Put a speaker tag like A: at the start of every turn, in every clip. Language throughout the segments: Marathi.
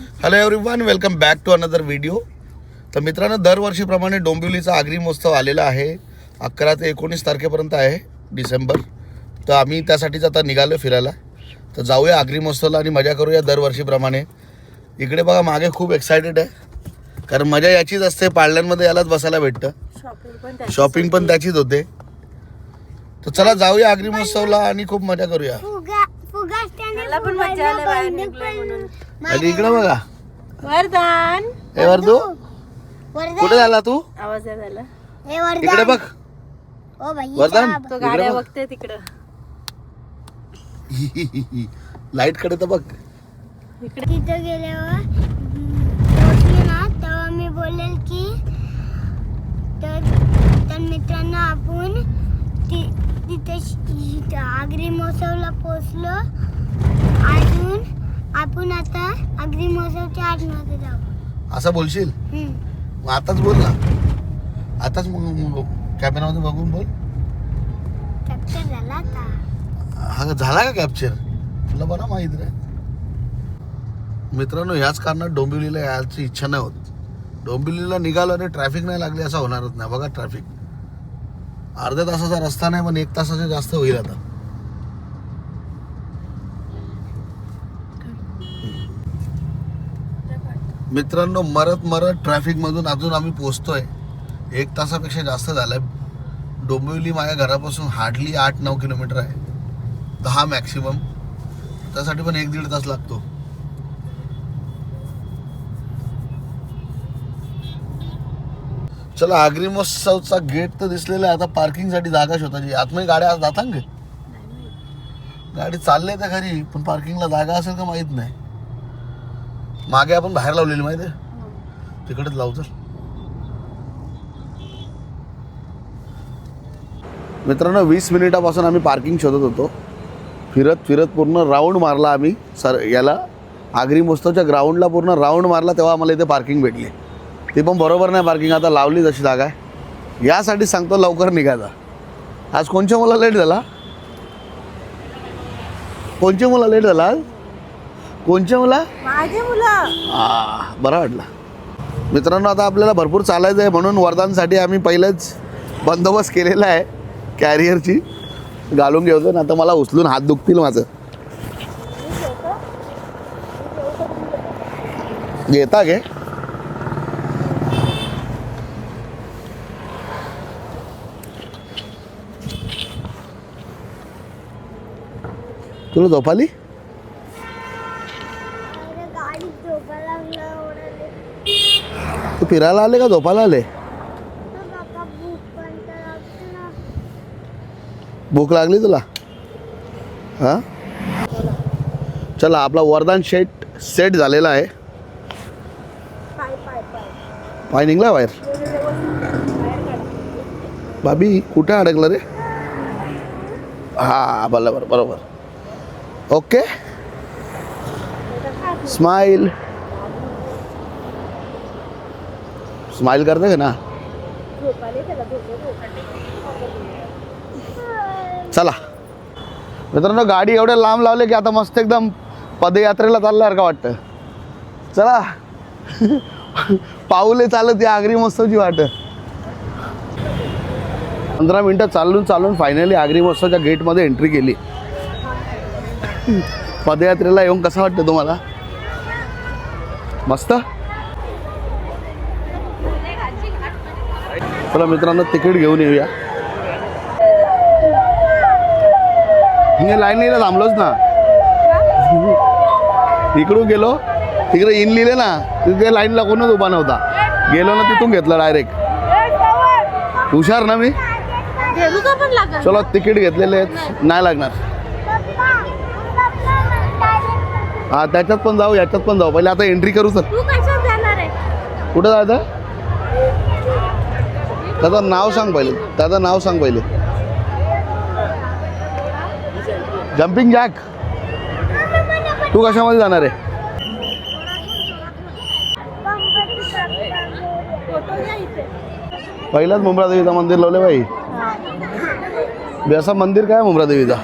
A: Hello everyone welcome back to another video तर मित्रांनो दरवर्षीप्रमाणे डोंबिवलीचा आगरी महोत्सव आलेला आहे. अकरा ते एकोणीस तारखेपर्यंत आहे डिसेंबर. तर आम्ही त्यासाठीच आता निघालो फिरायला. तर जाऊया आगरी महोत्सवला आणि मजा करूया दरवर्षीप्रमाणे. इकडे बघा मागे खूप एक्सायटेड आहे. कारण मजा याचीच असते पाळण्यांमध्ये यालाच बसायला भेटतं.
B: शॉपिंग पण
A: त्याचीच होते. तर चला जाऊया आगरी महोत्सवला आणि खूप मजा करूया.
B: त्याला पण मजा आली बाहेर निघलोय म्हणून.
A: आणि इकडे बघा.
B: वरदान.
A: ए वर्दू. कुठे झाला तू?
B: आवाज
C: हे वरदान.
A: इकडे बघ.
C: ओ बाई
A: वरदान.
B: तो गाड्या. बघते तिकडं.
A: लाइटकडे तर बघ.
B: इकडे.
C: तिथं गेल्यावर पोहोचले ना तेव्हा मी बोलेल की तर तर मित्रांनो आपण ति तिथे आगरी महोत्सवला पोचलो अजून आपण आता आगरी महोत्सवच्या आतमध्ये जाऊ.
A: असं बोलशील. मग आताच बोल ना. आताच मग कॅमेरामध्ये बघून बोल.
C: कॅप्चर झाला आता.
A: हा झाला का कॅप्चर तुला बरा माहीत रे. मित्रांनो ह्याच कारणात डोंबिवलीला यायची इच्छा नाही होत. डोंबिवलीला निघालो आणि ट्रॅफिक नाही लागली असं होणारच नाही. बघा ट्रॅफिक अर्ध्या तासाचा रस्ता नाही पण एक तासाच्या जास्त होईल आता. मित्रांनो मरत मरत ट्रॅफिक मधून अजून आम्ही पोहोचतोय. एक तासापेक्षा जास्त झालंय. डोंबिवली माझ्या घरापासून हार्डली आठ नऊ किलोमीटर आहे. दहा मॅक्सिमम त्यासाठी पण एक दीड तास लागतो. चला आगरी गेट तर दिसलेला आहे. आता पार्किंगसाठी जागा शोधायची. आतमध्ये गाड्या जातात का? गाडी चालले त्या घरी पण पार्किंगला जागा असेल का माहीत नाही. मागे आपण बाहेर लावलेली माहिती आहे. तिकडेच लावू चल. मित्रांनो वीस मिनिटापासून आम्ही पार्किंग शोधत होतो. फिरत फिरत पूर्ण राऊंड मारला आम्ही. सर याला आगरी महोत्सवच्या ग्राउंडला पूर्ण राऊंड मारला तेव्हा आम्हाला इथे पार्किंग भेटली. ती पण बरोबर नाही पार्किंग आता लावली जशी जागा आहे. यासाठी सांगतो लवकर निघायचा आज कोणच्या मुला लेट झाला? कोणच्या मुला लेट झाला आज? कोणच्या मुला? आ, बरं वाटलं. मित्रांनो आता आपल्याला भरपूर चालायचं आहे म्हणून वरदानसाठी आम्ही पहिलेच बंदोबस्त केलेला आहे कॅरियरची घालून घेतो ना आता मला उचलून हात दुखतील माझं. घेता घे. तुला
C: लागलं ओरडले.
A: तू फिरायला आले का? झोपायला आले?
C: भूक
A: लागली तुला? हां? चला आपला वरदान शेट सेट झालेला आहे.
B: पाय
A: निघला बाहेर. बाबी कुठे अडकलं रे? हा बरोबर बरोबर. ओके? स्माइल स्माइल करते का ना? चला. मित्रांनो गाडी एवढ्या लांब लावले की आता मस्त एकदम पदयात्रेला चालल्यासारखं वाटतं? चला. पाऊले चालत या आगरी महोत्सवची वाट. पंधरा मिनटं चालून चालून फायनली आगरी महोत्सवच्या गेटमध्ये एंट्री केली. पदयात्रेला येऊन कसं वाटतं तुम्हाला? मस्त? चला मित्रांनो तिकीट घेऊन येऊया. मी लाईनीला थांबलोच ना. इकडून गेलो. तिकडे इन लिहिले ना. तिथे लाईनला कोणच उभा नव्हता. गेलो ना तिथून घेतलं डायरेक्ट हुशार ना मी? चलो तिकीट घेतलेले आहेत. नाही लागणार. हा त्याच्यात पण जाऊ याच्यात पण जाऊ. पहिले आता एंट्री करू सर. कुठं जायचं? त्याचं नाव सांग पहिले. त्याचं नाव सांग पहिले. जम्पिंग जॅक तू कशामध्ये जाणार आहे? पहिलाच मुंब्रा देवीचं मंदिर लावले बाई. असं मंदिर काय मुंब्रा देवीचा?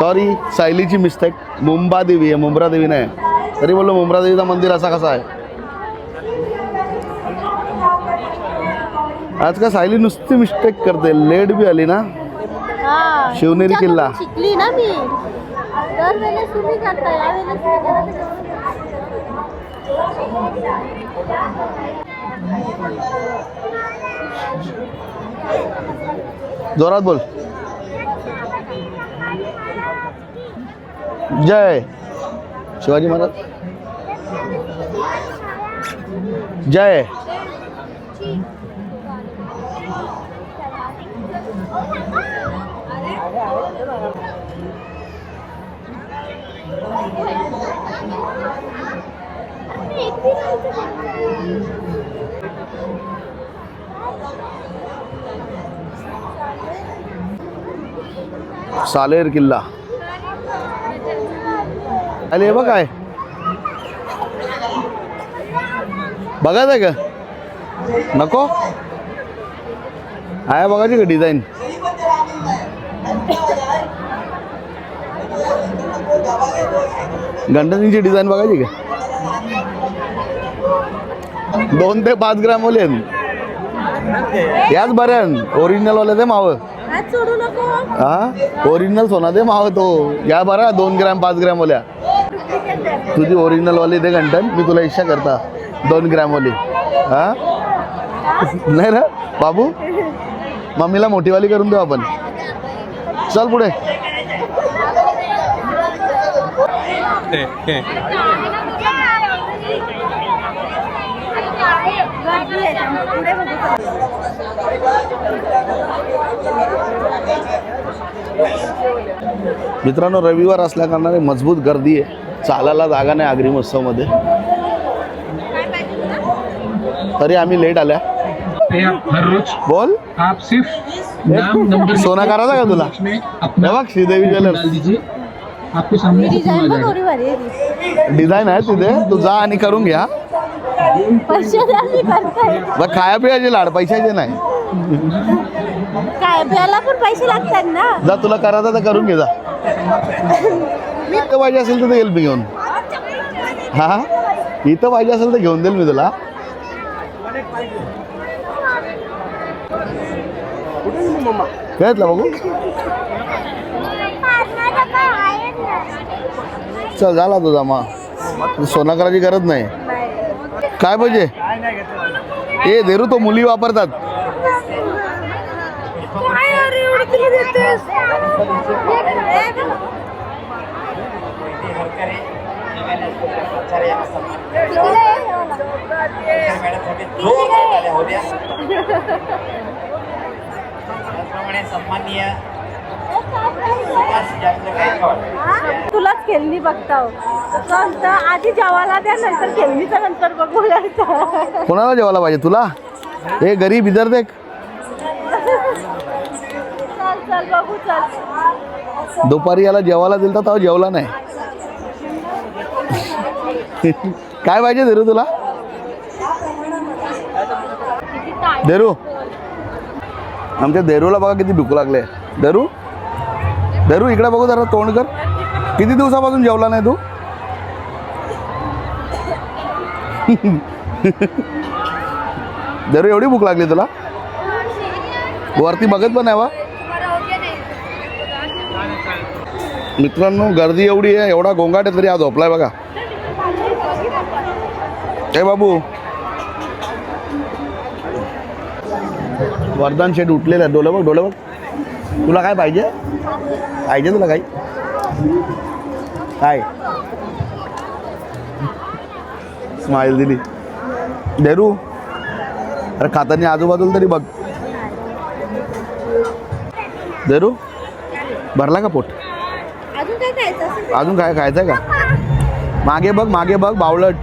A: सॉरी सायलीची मिस्टेक मुंबा देवी आहे मुंब्रा देवी नाही तरी बोललो मुंब्रा देवीचा मंदिर असा कसा आहे? आज का सायली नुसती मिस्टेक करते. लेट बी आली ना?
B: हा.
A: शिवनेरी किल्ला.
B: शिकली ना मी.
A: जोरात बोल. जय. शिवाजी महाराज. जय. सालेर किल्ला. अरे हे बघ काय. बघायचं आहे का? नको. आहे बघायची का डिझाईन गणपतींची डिझाईन बघायची का? दोन ते पाच ग्रॅम वाले आहेत. याच बऱ्या ओरिजिनल वाले ते मावं.
B: हात सोडू नको.
A: हा? ओरिजिनल सोना दे माव तो. या बरा दोन ग्रॅम पाच ग्रॅम वाल्या. तुझी ओरिजिनल वाली दे घंटन मी तुला इच्छा करता. दोन ग्रॅम वाली. हा? नाही ना? बाबू? मम्मीला मोठीवाली करून देऊ आपण. चल पुढे. मित्रांनो रविवार असल्या कारणाने मजबूत गर्दी आहे. चालायला जागा नाही आगरी महोत्सवमध्ये. तरी आम्ही लेट आल्या. बोल.
D: आप सिर्फ नाम नंबर
A: सोना करायचा का तुला? बघ श्रीदेवी ज्वेलर्स.
D: आपके सामने
B: डिझाईन आहे
A: तिथे. तू जा आणि करून घ्या. बघ खाया पियाचे लाड पैशाचे नाही.
B: काय प्याला पण पैसे लागतात ना.
A: जा तुला करायचं तर करून घे जा. इथं पाहिजे असेल तर येईल मी घेऊन. हा? इथं पाहिजे असेल तर घेऊन देईल मी तुला. काय बघू. चल झाला तुझा मग सोना करायची गरज नाही. काय पाहिजे? ए देरू तो मुली वापरतात.
E: त्याचप्रमाणे सन्माननीय सुभाष जास्त गायकवाड
B: तुलाच खेळणी बघताव चालतं आधी जेवायला द्या नंतर खेळणीचा नंतर बघूया
A: कोणाला जेवायला पाहिजे? तुला? ए गरीब इधर देख.
B: चल चल बघू चल.
A: दुपारी याला जेवायला दिलं तर तेव्हा जेवला नाही. काय पाहिजे धरू तुला? धरू. आमच्या देरूला बघा किती भूक लागले. धरू? धरू इकडे बघू जरा तोंड कर. किती दिवसापासून जेवला नाही तू? धरू एवढी भूक लागली तुला? वरती बघत पण आहे वा. मित्रांनो गर्दी एवढी आहे एवढा गोंगाट आहे तरी आज झोपलाय बघा. ए बाबू. वरदान शेट उठलेलं आहे. डोलं बघ डोलं बघ. तुला काय पाहिजे? पाहिजे तुला काही? काय? स्माईल दिली. देरू? अरे खाताना आजूबाजूला तरी बघ. देरू? भरला का पोट?
B: अजून काय खायचं?
A: का? मागे बघ मागे बघ बावळट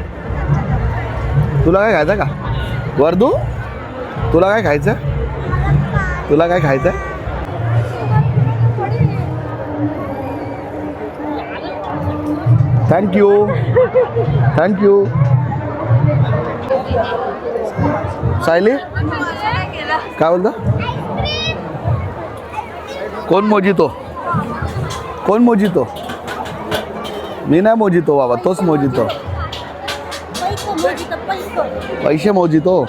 A: तुला काय खायचं का? वर्दू तुला काय खायचं? तुला काय खायचं? Thank you thank you Sayali? काय बोलता? कोण मोजितो? कोण मोजितो? मी नाही मोजितो बाबा तोच मोजितो. पैसे. मोजितो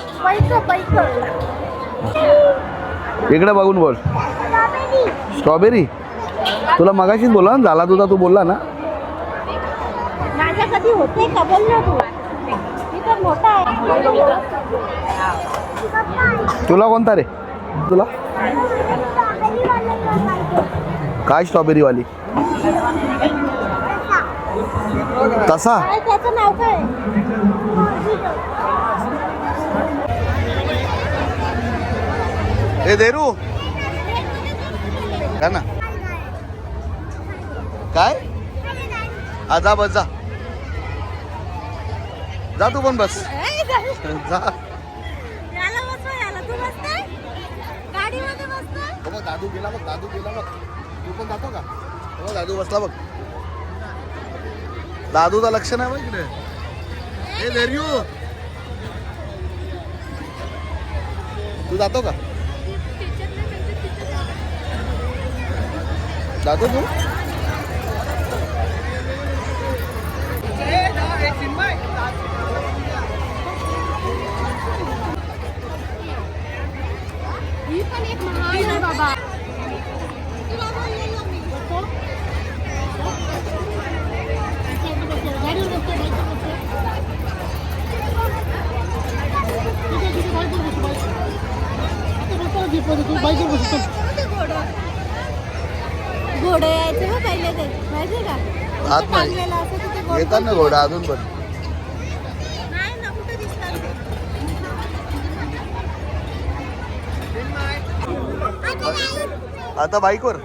A: इकडे बघून बोल. स्ट्रॉबेरी? तुला मगाशीच बोलला ना झाला तुझा तू बोलला ना.
B: बोल
A: तुला कोणता रे? तुला? काय स्ट्रॉबेरीवाली? तसा?
B: काय त्याचं नाव काय?
A: ए देरू? का ना. काय? आजा बस जा. जा तू पण बस. जा. हो दादू गेला बघ दादू गेला बघ. तू पण जातो का? हो दादू बसला बघ. दादूचा लक्ष नाही बघ इकडे. ए देरयू तू जातो का? जातो तू?
B: ही पण एक महान आहे बाबा. घोडं यायचं ना पहिले ते माहिती का?
A: आत नाही.
B: बांधलेलं असं तिथे घोडं
A: येतात ना घोडा अजून पण.
B: नाही ना कुठे दिसतात
A: आता बाईकवर?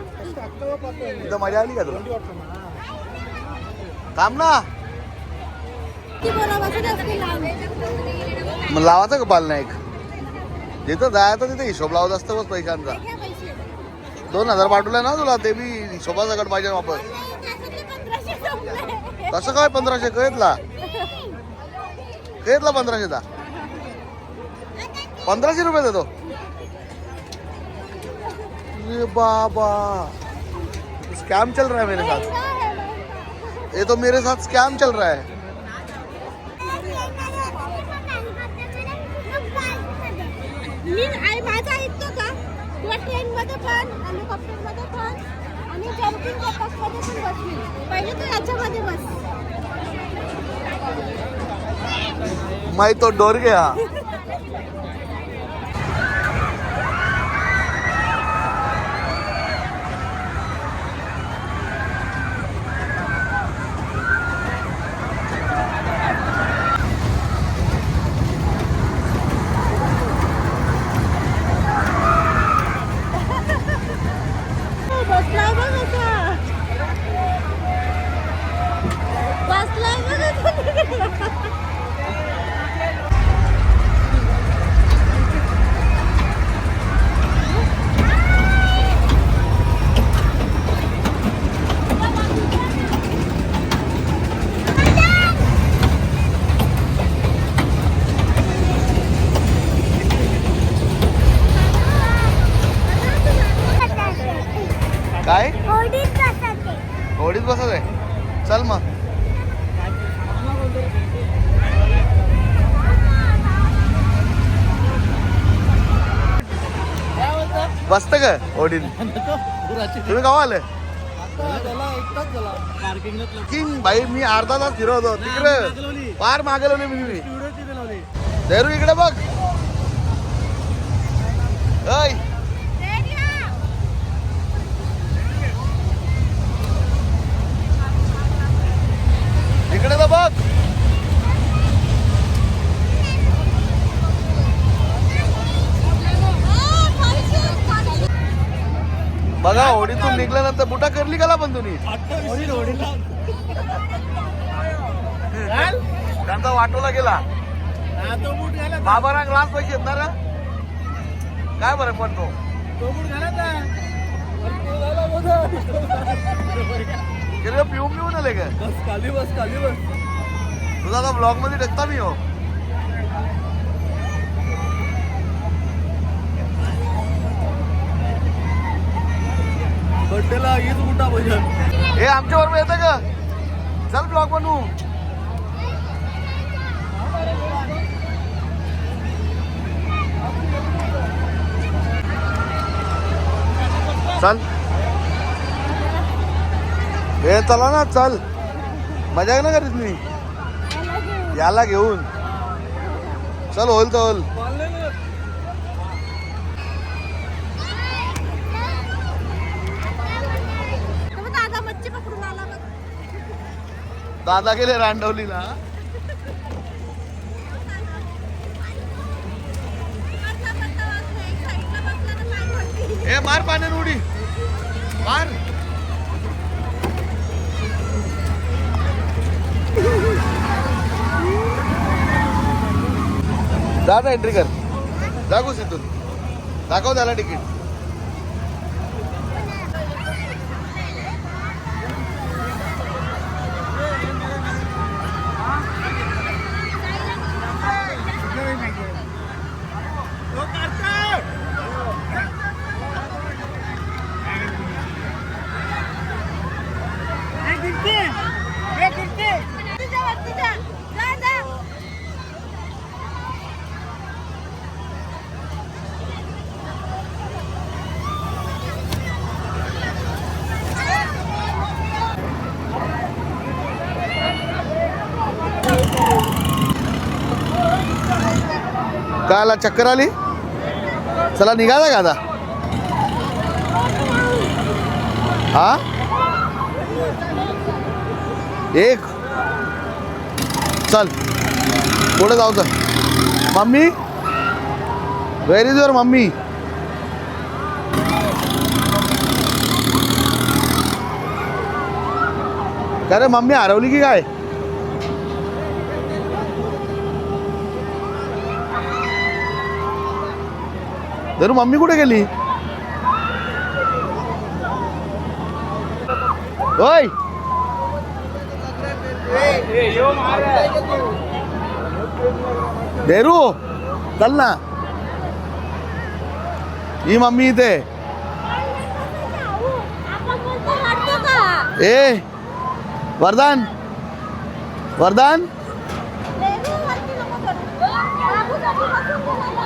A: इथं मजा आली का तुला? थांब ना.
B: ती बोलावं असते लांब?
A: मग लावायचं का पाल नाईक जिथं जायचं तिथे हिशोब लावत असतं बस पैशांचा. दोन हजार पाठवले ना तुला ते बी हिशोबासकट पाहिजे वापस.
B: तसं पंधराशे
A: काय पंधराशे? कळतला? कळतला पंधराशेचा? पंधराशे रुपये देतो. बाबा. स्कैम चल रहा है मेरे साथ. ये तो मेरे साथ स्कैम चल रहा है.
B: मी आई माझा ऐकतो का? किंवा ट्रेनमध्ये पण हेलिकॉप्टरमध्ये पण आणि जम्पिंग जपास पण बसली. पहिले तर याच्यामध्ये बस.
A: मैं तो डोर गया
B: बसलाय बघ आता बसलाय बघ आता.
A: काय
C: ओढीत बसत ते.
A: होडीत बसत आहे चल मग बसत का? होडीत तुम्ही गाव आले? किंग भाई मी अर्धा तास फिरवतो तिकडे फार मागवले मी मी. देरू इकडे बघ. ऐ निघल्यानंतर बुटा करली का पण तुम्ही? त्यांचा वाटोला गेला. बाबारा ग्लास पैसे येत ना रे? काय बरं पण तो गेले पिऊन पिऊन आले का? तुझा आता ब्लॉगमध्ये टाकता मी हो. हे आमच्या बरोबर येतं का? चल ब्लॉग बनवू. चल. हे चला ना चल. मजा ना करीत मी. याला घेऊन. चल होईल तर होईल
B: तर मग दादा मच्छी पकडून आला बघ
A: दादा गेले रांडवलीला. ए मार पाण्यात उडी. मार. जा ना एंट्री कर. दाखवूस इथून. दाखव त्याला तिकीट
B: तुझ्या वर, तुझ्या. जा, जा.
A: काय चक्कर आली. चला निघाला का आता? हा? एक. चल. पुढे जाऊ चल. Mummy? Where is your mummy? अरे मम्मी हरवली की काय? तर मम्मी कुठे गेली? होय देरू चल ना. ही मम्मी इथे. ए वरदान वरदान
B: रेणू वरती नको करू. बाबूसाठी बसून बोलायला.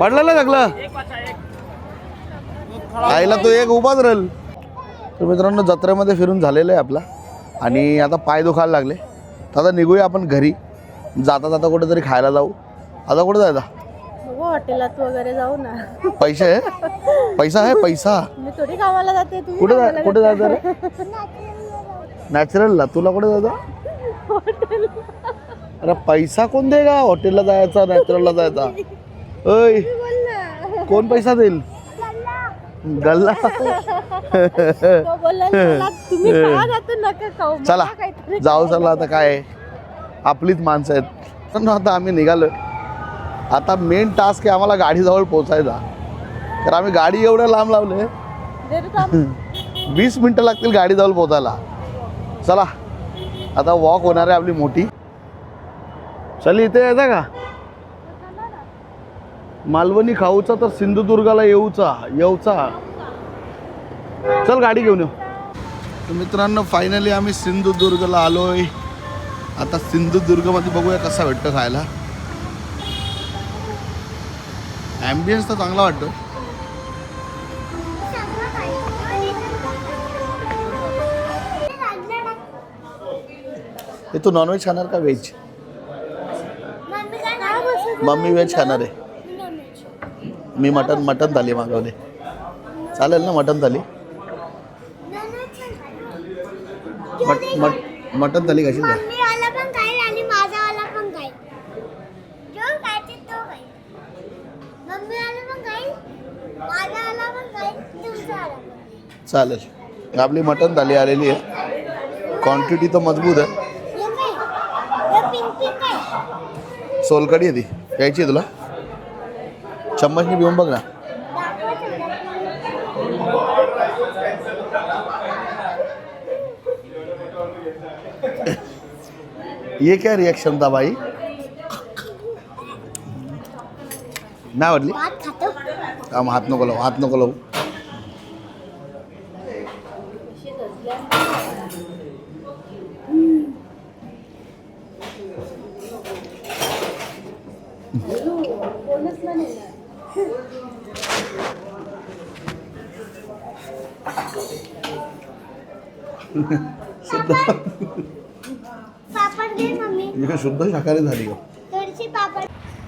A: ना सगळं? आईला तो एक उभाच राहील तर मित्रांनो जत्रेमध्ये फिरून झालेलं आहे आपला. आणि आता पाय दुखायला लागले. तर आता निघूया आपण घरी. जाता जाता कुठेतरी खायला जाऊ. आता कुठे जायचा?
B: हॉटेलात वगैरे जाऊ ना.
A: पैसे? आहे पैसा आहे? पैसा?
B: मी थोडी गावाला जाते
A: कुठे जा कुठे. जायचं रे? नॅचरलला तुला कुठे जायचं? अरे पैसा कोण देगा? हॉटेलला जायचा नॅचरलला जायचा.
B: ना
A: कोण पैसा देईल? गल्ला
B: "चला,
A: जाऊ चला आता काय? आपलीच माणसं आहेत. ना आता आम्ही निघालो. आता मेन टास्क आहे आम्हाला गाडीजवळ पोचायचा तर आम्ही गाडी एवढं लांब लावले? वीस मिनटं लागतील गाडीजवळ पोचायला चला आता वॉक होणार आहे आपली मोठी. चल इथे यायचा का? मालवणी खाऊचा तर सिंधुदुर्गाला येऊचा येऊचा. चल गाडी घेऊन येऊ. तर मित्रांनो फायनली आम्ही सिंधुदुर्गला आलोय. आता सिंधुदुर्गमध्ये बघूया कसा भेटतं खायला. ॲम्बियन्स तर चांगला वाटतो. हे तू नॉनव्हेज खाणार का व्हेज
C: मम्मी काय काय
A: मम्मी व्हेज खाणार आहे. मी मटन मटन थाली मागवले. चालेल ना मटन थाली? मट मट मटन थाली कशी
C: पण.
A: चालेल. आपली मटण थाली आलेली आहे. क्वांटिटी तर मजबूत आहे. सोलकडी आहे ती. यायची आहे तुला? चम्मचनी पिऊन बघ ना ये क्या रिएक्शन था भाई? ना वाटली हाथ हात नको लावू हात नको लावू शाकाहारी झाली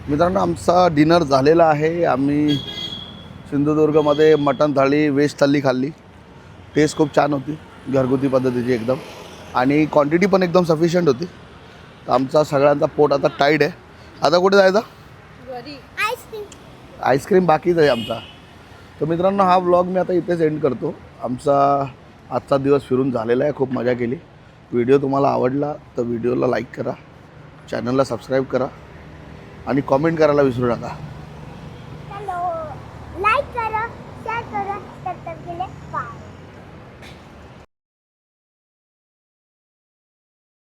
A: मित्रांनो आमचा डिनर झालेला आहे. आम्ही सिंधुदुर्गमध्ये मटण थाळी व्हेज थाली खाल्ली. टेस्ट खूप छान होती घरगुती पद्धतीची एकदम. आणि क्वांटिटी पण एकदम सफिशियंट होती. तर आमचा सगळ्यांचा पोट आता टाईट आहे. आता कुठे जायचा?
C: आईस्क्रीम.
A: आईस्क्रीम बाकीच आहे आमचा. तर मित्रांनो हा व्लॉग मी आता इथेच एंड करतो. आमचा आजचा दिवस फिरून झालेला आहे. खूप मजा केली. व्हिडिओ तुम्हाला आवडला तर व्हिडिओला लाईक करा. चॅनलला सबस्क्राईब करा आणि कॉमेंट करायला विसरू नका.